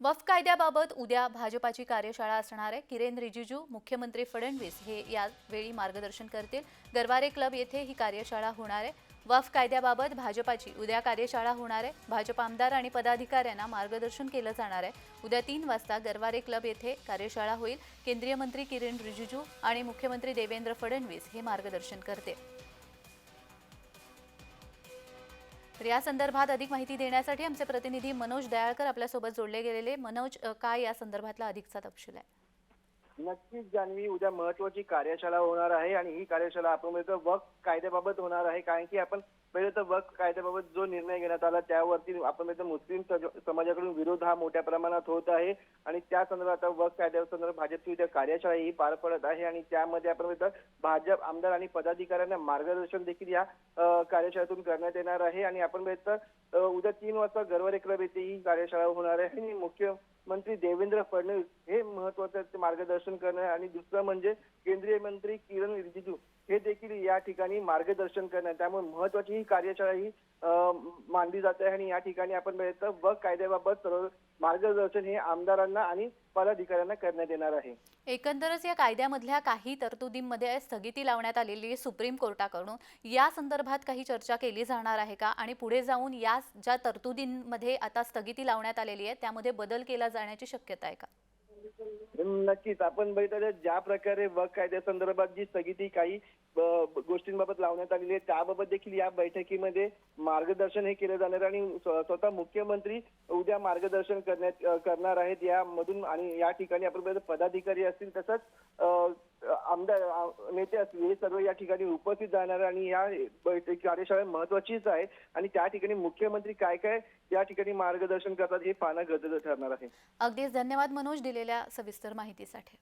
वफ कायद्याबाबत उद्या भाजपाची कार्यशाळा असणार आहे. किरेन रिजिजू मुख्यमंत्री फडणवीस हे यावेळी मार्गदर्शन करतील. गरवारे क्लब येथे ही कार्यशाळा होणार आहे. वफ कायद्याबाबत भाजपाची उद्या कार्यशाळा होणार आहे. भाजप आमदार आणि पदाधिकाऱ्यांना मार्गदर्शन केलं जाणार आहे. उद्या तीन वाजता गरवारे क्लब येथे कार्यशाळा होईल. केंद्रीय मंत्री किरेन रिजिजू आणि मुख्यमंत्री देवेंद्र फडणवीस हे मार्गदर्शन करते तर या संदर्भात अधिक माहिती देण्यासाठी आमचे प्रतिनिधी मनोज दयाळकर आपल्यासोबत जोडले गेलेले. मनोज काय या संदर्भातला अधिकचा तपशील आहे? नक्कीच जान्हवी. उद्या महत्वाची कार्यशाळा होणार आहे आणि ही कार्यशाळा आपण वर्क कायद्याबाबत होणार आहे. कारण की आपण पहिले तर वक्फ कायद्याबाबत जो निर्णय घेण्यात आला त्यावरती आपण म्हणतो मुस्लिम सज- समाजाकडून विरोध हा मोठ्या प्रमाणात होत आहे. आणि त्या संदर्भात आता वक्फ कायद्यासंदर्भात भाजपची उद्या कार्यशाळा ही पार पडत आहे. आणि त्यामध्ये आपण म्हणतो भाजप आमदार आणि पदाधिकाऱ्यांना मार्गदर्शन देखील या कार्यशाळेतून करण्यात येणार आहे. आणि आपण म्हणतो उद्या तीन वाजता गरवारे क्लब येथे ही कार्यशाळा होणार आहे. आणि मुख्यमंत्री देवेंद्र फडणवीस हे महत्वाचं ते मार्गदर्शन करणार आणि दुसरं म्हणजे केंद्रीय मंत्री किरण रिजिजू या ठिकाणी मार्गदर्शन करणार त्यामुळे महत्वाची ही कार्यशाळा ही मानली जाते आणि या ठिकाणी आपण बघितलं व कायद्याबाबत सर्व मार्गदर्शन हे आमदारांना आणि पदाधिकाऱ्यांना करण्यात येणार आहे. एकंदरच या कायद्यामधल्या काही तरतुदींमध्ये स्थगिती लावण्यात आलेली आहे सुप्रीम कोर्टाकडून. या संदर्भात काही चर्चा केली जाणार आहे का? आणि पुढे जाऊन या ज्या तरतुदींमध्ये आता स्थगिती लावण्यात आलेली आहे त्यामध्ये बदल केला जाण्याची शक्यता आहे का? नक्कीच. आपण बघितलं ज्या प्रकारे वक कायद्यासंदर्भात जी स्थगिती काही गोष्टींबाबत लावण्यात आलेली आहे त्याबाबत देखील या बैठकीमध्ये मार्गदर्शन हे केलं जाणार आहे आणि स्वतः मुख्यमंत्री उद्या मार्गदर्शन करण्यात करणार आहेत. यामधून आणि या ठिकाणी आपण पदाधिकारी असतील तसंच अ, आमदार नेते असतील हे सर्व या ठिकाणी उपस्थित जाणार आणि या कार्यशाळा महत्वाचीच आहे. आणि त्या ठिकाणी मुख्यमंत्री काय काय या ठिकाणी मार्गदर्शन करतात हे पाहणं गरजेचं ठरणार आहे. अगदीच धन्यवाद मनोज दिलेल्या सविस्तर माहितीसाठी.